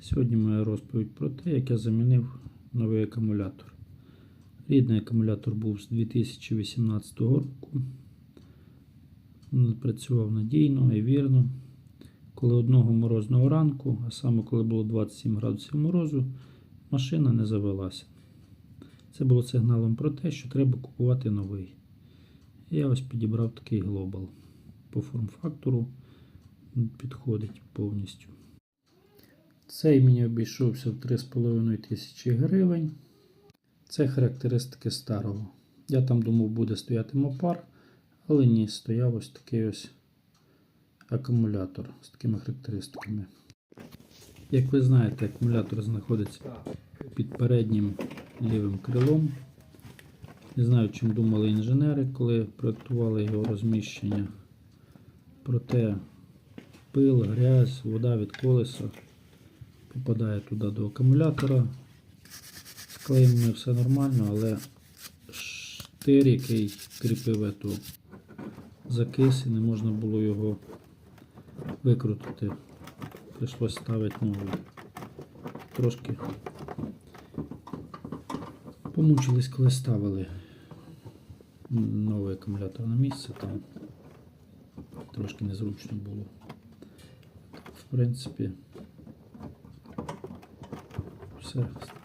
Сьогодні моя розповідь про те, як я замінив новий акумулятор. Рідний акумулятор був з 2018 року. Працював надійно і вірно. Коли одного морозного ранку, а саме коли було 27 градусів морозу, машина не завелася. Це було сигналом про те, що треба купувати новий. Я ось підібрав такий глобал. По форм-фактору підходить повністю. Цей мені обійшовся в 3,5 тисячі гривень. Це характеристики старого. Я там думав, буде стояти мопар, але ні, стояв ось такий ось акумулятор з такими характеристиками. Як ви знаєте, акумулятор знаходиться під переднім лівим крилом. Не знаю, чим думали інженери, коли проєктували його розміщення. Проте пил, грязь, вода від колеса попадає туди до акумулятора. З клеєм все нормально, але штир, який кріпив ету закис, і не можна було його викрутити. Прийшлось ставити новий. Трошки помучились, коли ставили новий акумулятор на місце, там трошки незручно було. В принципі, そうです。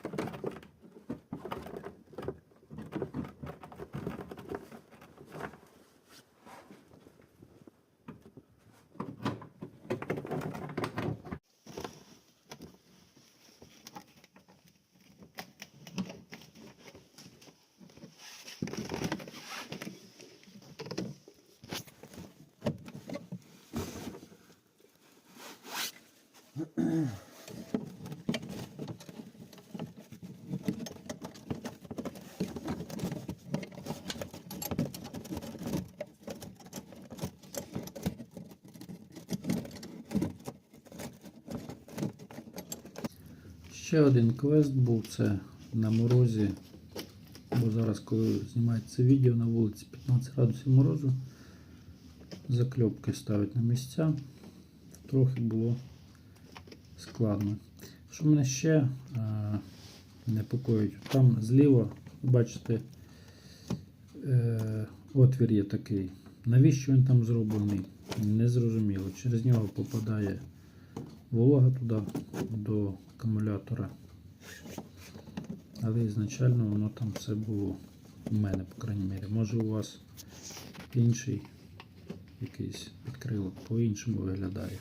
Mm-hmm. Ще один квест був це на морозі. Бо зараз, коли знімається відео на вулиці 15 градусів морозу, закльопки ставить на місця. Трохи було складно. Що мене ще а, непокоїть, там зліва, бачите, е, отвір є такий. Навіщо він там зроблений? Незрозуміло. Через нього попадає волога туди до акумулятора. Але ізначально воно там все було у мене, по крайній мірі. Може у вас інший якийсь відкрилок по-іншому виглядає.